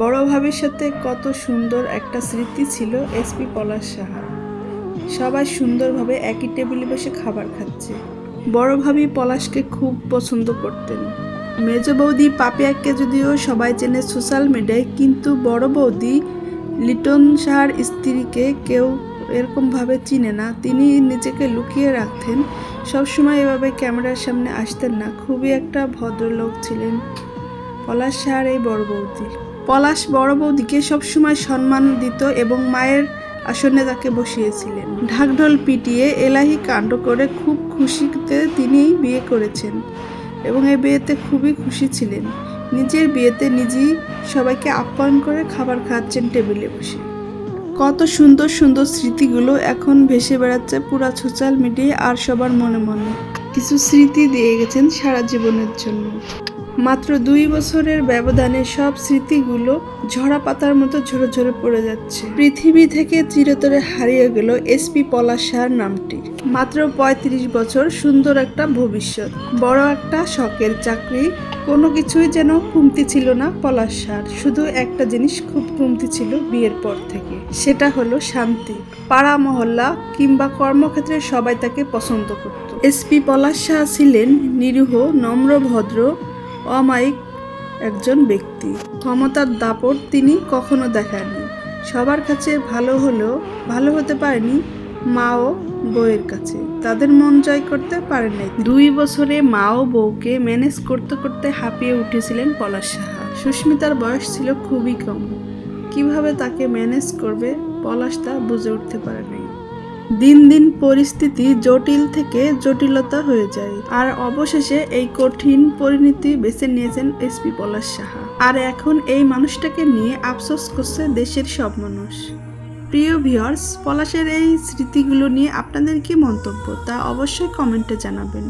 বড় ভাবির সাথে কত সুন্দর একটা স্মৃতি ছিল এসপি পলাশ সাহা। সবাই সুন্দরভাবে একই টেবিলে বসে খাবার খাচ্ছে। বড় ভাবি পলাশকে খুব পছন্দ করতেন। মেজ বৌদি পাপিয়াকে যদিও সবাই চেনে সোশ্যাল মিডিয়ায়, কিন্তু বড় বৌদি লিটন সাহার স্ত্রীকে কেউ এরকমভাবে চিনে না। তিনি নিজেকে লুকিয়ে রাখতেন। সবসময় এভাবে ক্যামেরার সামনে আসতেন না। খুবই একটা ভদ্রলোক ছিলেন পলাশ সাহার এই বড় বৌদি। পলাশ বড় বৌদিকে সবসময় সম্মান দিত এবং মায়ের আসনে তাকে বসিয়েছিলেন। ঢাকঢোল পিটিয়ে এলাহি কাণ্ড করে খুব খুশিতে তিনি বিয়ে করেছেন এবং এই বিয়েতে খুবই খুশি ছিলেন। নিজের বিয়েতে নিজেই সবাইকে আপ্যায়ন করে খাবার খাচ্ছেন টেবিলে বসে। কত সুন্দর সুন্দর স্মৃতিগুলো এখন ভেসে বেড়াচ্ছে পুরা সোশ্যাল মিডিয়ায় আর সবার মনে মনে। কিছু স্মৃতি দিয়ে গেছেন সারা জীবনের জন্য। মাত্র দুই বছরের ব্যবধানে সব স্মৃতিগুলো ঝরা পাতার মতো ঝরে ঝরে পড়ে যাচ্ছে। পৃথিবী থেকে চিরতরে হারিয়ে গেল এসপি পলাশ নামটি। মাত্র ৩৫ বছর সুন্দর একটা ভবিষ্যৎ। বড় একটা শখের চাকরি। কোনো কিছুই যেন কমতি ছিল না পলাশ শুধু একটা জিনিস খুব কমতি ছিল বিয়ের পর থেকে। সেটা হলো শান্তি। পাড়া, মহল্লা কিংবা কর্মক্ষেত্রে সবাই তাকে পছন্দ করত। এসপি পলাশ ছিলেন নিরীহ, নম্র, ভদ্র অমায়িক একজন ব্যক্তি। ক্ষমতার দাপট তিনি কখনো দেখাননি। সবার কাছে ভালো হলেও ভালো হতে পারেনি মা ও বউয়ের কাছে। তাদের মন জয় করতে পারেন নাই। দুই বছরে মা ও বউকে ম্যানেজ করতে করতে হাঁপিয়ে উঠেছিলেন পলাশ সাহা। সুস্মিতার বয়স ছিল খুবই কম। কীভাবে তাকে ম্যানেজ করবে পলাশ তা বুঝে উঠতে পারে নাই দিন দিন পরিস্থিতি জটিল থেকে জটিলতা হয়ে যায়। আর অবশেষে এই কঠিন পরিণতি বেছে নিয়েছেন এসপি পলাশ সাহা। আর এখন এই মানুষটাকে নিয়ে আফসোস করছে দেশের সব মানুষ। প্রিয় ভিউয়ার্স, পলাশের এই স্মৃতিগুলো নিয়ে আপনাদের কি মন্তব্য তা অবশ্যই কমেন্টে জানাবেন।